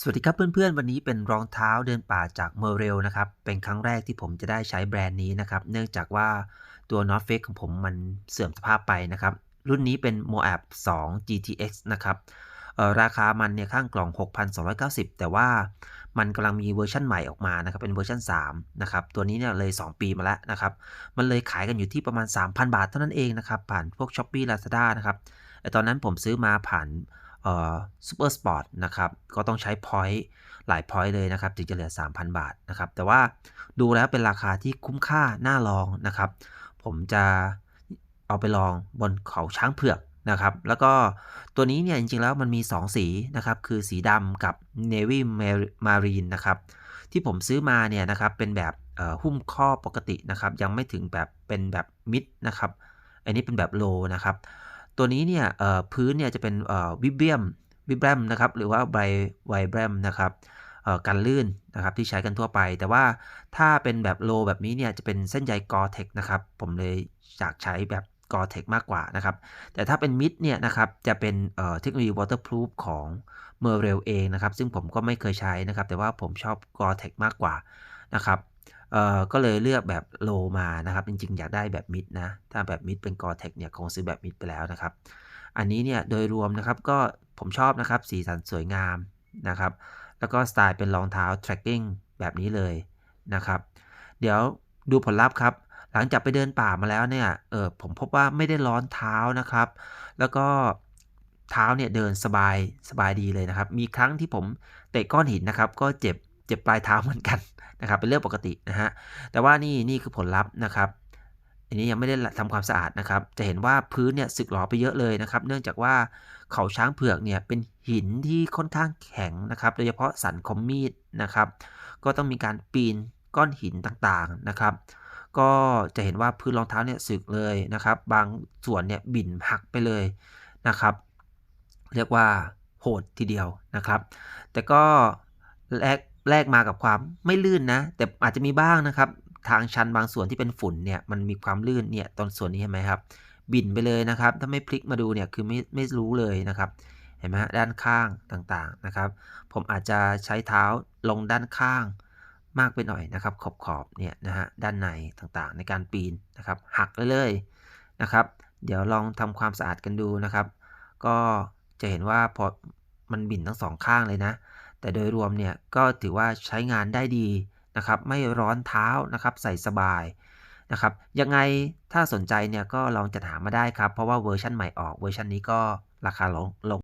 สวัสดีครับเพื่อนๆ วันนี้เป็นรองเท้าเดินป่าจากเมเรลนะครับ เป็นครั้งแรกที่ผมจะได้ใช้แบรนด์นี้นะครับ เนื่องจากว่าตัว North Face ของผมมันเสื่อมสภาพไปนะครับ รุ่นนี้เป็น Moab 2 GTX นะครับราคามันเนี่ยข้างกล่อง 6,290 แต่ว่ามันกำลังมีเวอร์ชันใหม่ออกมานะครับ เป็นเวอร์ชัน3นะครับ ตัวนี้เนี่ยเลย 2 ปีมาแล้วนะครับ มันเลยขายกันอยู่ที่ประมาณ 3,000 บาทเท่านั้นเองนะครับ ผ่านพวก Shopee Lazada นะครับแต่ตอนนั้นผมซื้อมาผ่าน ซูเปอร์สปอร์ตนะครับก็ต้องใช้พอยต์หลายพอยต์เลยนะครับถึงจะเหลือ 3,000 บาทนะครับแต่ว่าดูแล้วเป็นราคาที่คุ้มค่าน่าลองนะครับ ผมจะเอาไปลองบนเขาช้างเผือกนะครับแล้วก็ตัวนี้เนี่ยจริงๆแล้วมันมี 2 สีนะครับคือสีดำกับ Navy Marine นะครับที่ผมซื้อมาเนี่ยนะครับเป็นแบบหุ้มข้อปกตินะครับยังไม่ถึงแบบเป็นแบบมิดนะครับอันนี้เป็นแบบโลนะครับ ตัวนี้เนี่ยพื้นเนี่ยจะเป็นวิบเบียมวิบแรมนะครับหรือว่าไบไวแบรมนะครับกันลื่นนะครับที่ใช้กันทั่วไป แต่ว่าถ้าเป็นแบบโลแบบนี้เนี่ยจะเป็นเส้นใยกอเทคนะครับผมเลยอยากใช้แบบกอเทคมากกว่านะครับ แต่ถ้าเป็นมิดเนี่ยนะครับจะเป็นเทคโนโลยี waterproof ของเมอร์เรลเองนะครับ ซึ่งผมก็ไม่เคยใช้นะครับ แต่ว่าผมชอบกอเทคมากกว่านะครับ เอ่อก็เลยเลือกแบบโลมานะครับ จริงๆ อยากได้แบบมิดนะ ถ้าแบบมิดเป็นกอเทคเนี่ยคงซื้อแบบมิดไปแล้วนะครับ อันนี้เนี่ยโดยรวมนะครับก็ผมชอบนะครับสีสันสวยงามนะครับ แล้วก็สไตล์เป็นรองเท้า tracking แบบนี้เลยนะครับ เดี๋ยวดูผลลัพธ์ครับ หลังจากไปเดินป่ามาแล้วเนี่ยเออผมพบว่าไม่ได้ร้อนเท้านะครับ แล้วก็เท้าเนี่ยเดินสบายสบายดีเลยนะครับ มีครั้งที่ผมเตะก้อนหินนะครับ ก็เจ็บ เจ็บปลายเท้าเหมือนกันนะครับเป็นเรื่องปกตินะฮะแต่ว่านี่นี่คือผลลัพธ์นะครับอันนี้ยังไม่ได้ทำความสะอาดนะครับ จะเห็นว่าพื้นเนี่ยสึกหรอไปเยอะเลยนะครับ เนื่องจากว่าเขาช้างเผือกเนี่ยเป็นหินที่ค่อนข้างแข็งนะครับ โดยเฉพาะสันคอมมีดนะครับ ก็ต้องมีการปีนก้อนหินต่างๆนะครับ ก็จะเห็นว่าพื้นรองเท้าเนี่ยสึกเลยนะครับ บางส่วนเนี่ยบิ่นหักไปเลยนะครับ เรียกว่าโหดทีเดียวนะครับ แต่ก็แลก แลกมากับความไม่ลื่นนะ แต่อาจจะมีบ้างนะครับ ทางชันบางส่วนที่เป็นฝุ่นเนี่ยมันมีความลื่นเนี่ยตอนส่วนนี้เห็นไหมครับ บินไปเลยนะครับ ถ้าไม่พลิกมาดูเนี่ยคือไม่ไม่รู้เลยนะครับเห็นไหมฮะด้านข้างต่างๆนะครับ ผมอาจจะใช้เท้าลงด้านข้างมากไปหน่อยนะครับ ขอบขอบเนี่ยนะฮะด้านในต่างๆ ในการปีนนะครับ หักเลยเลยนะครับ เดี๋ยวลองทำความสะอาดกันดูนะครับ ก็จะเห็นว่าพอมันบินทั้งสองข้างเลยนะ แต่โดยรวมเนี่ยก็ถือว่าใช้งานได้ดีนะครับไม่ร้อนเท้านะครับใส่สบายนะครับยังไงถ้าสนใจเนี่ยก็ลองจัดหามาได้ครับ เพราะว่าเวอร์ชันใหม่ออกเวอร์ชันนี้ก็ราคาลงลง